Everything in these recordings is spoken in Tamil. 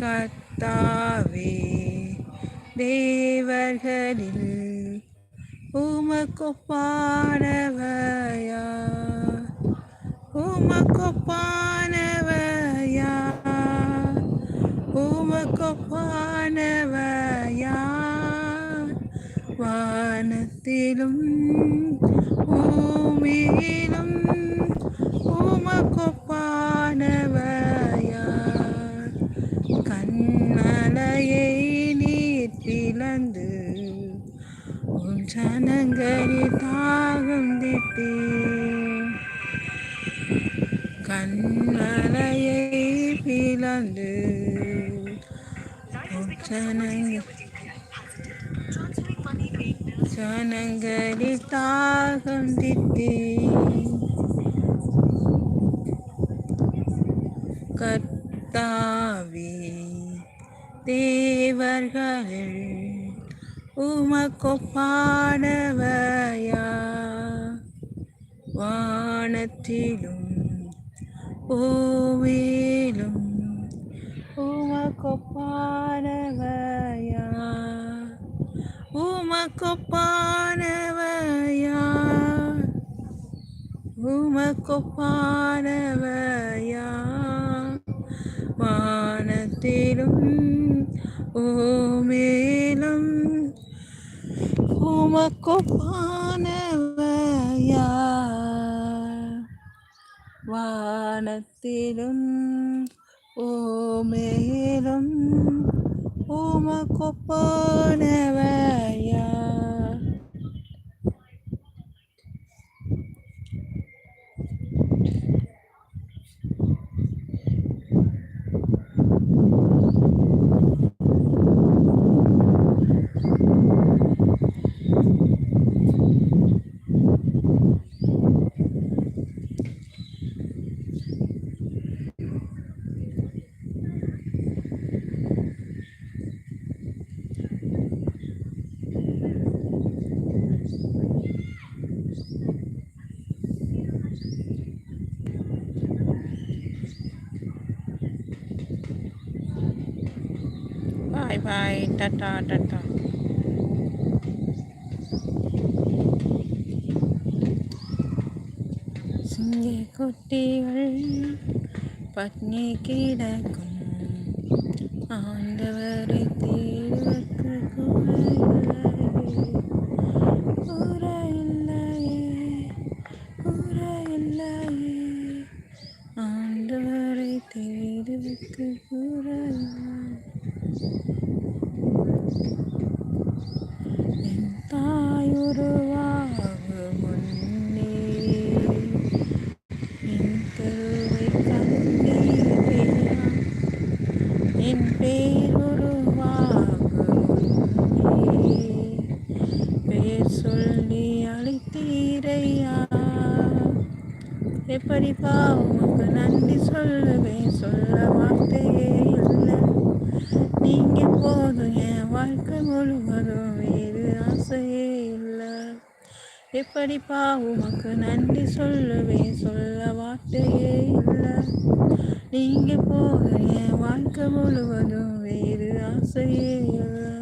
கத்தாவே தேவர்களில் உமக்கொப்பானவையா உமக்கொப்பானவையா உமக்கொப்பானவையா வானத்திலும் பூமியிலும் உமக்கொப்பானவையா கண்ணலையை நீர் பிளந்து உன் ஜனங்களில் தாகம் திட்டே கண்ணலையை பிளந்து உன் ஜனங்களில் தாகம் திட்டே கர்த்தாவே தேவர்களில் உமக்கொப்பானவையா? வானத்திலும் பூவிலும் உமக்கொப்பானவையா? உமக்கொப்பானவையா? உமக்கொப்பானவையா? வானத்திலும் ஓமேலும் உமக்கொப்பானவையா வானத்திலும் ஓமேலும் உமக்கொப்பானவையா பாய் டட்டா டட்டா சிங்க குட்டிகள் பட்னி கிடக்கும். ஆண்டவரை தீர்வுக்கு கூற இல்லையே கூற இல்லையே ஆண்டவரை கூற எப்படிப்பா உமக்கு நன்றி சொல்லுவேன் சொல்ல வார்த்தையே இல்லை நீங்க போதும் என் வாழ்க்கை முழுவதும் வேறு ஆசையே இல்லை எப்படிப்பா உமக்கு நன்றி சொல்லுவேன் சொல்ல வார்த்தையே இல்லை நீங்க போதும் என் வாழ்க்கை முழுவதும் வேறு ஆசையே இல்லை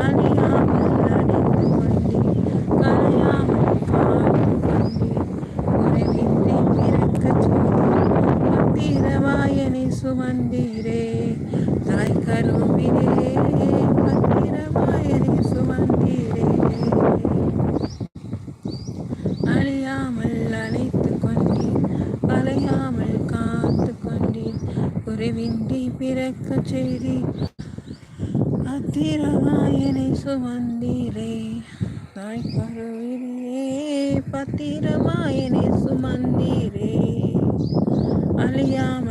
அழியாமல் அடைந்து கொண்டு கலையாமல் காத்து கொண்டு உறவின்றி பிறக்கச் செய்து பத்திரமாயனை சுமந்தீரே தாய் கருவிலே பத்திரமாயனை சுமந்தீரே அழியாமல் அழைத்து கொண்டேன் அலையாமல் காத்து கொண்டேன் குறைவின்றி பிறக்க செய்தி பத்திரமாயனை சுமந்தீரே தாய் கருவிலே பத்திரமாயனை சுமந்தீரே அழியாமல்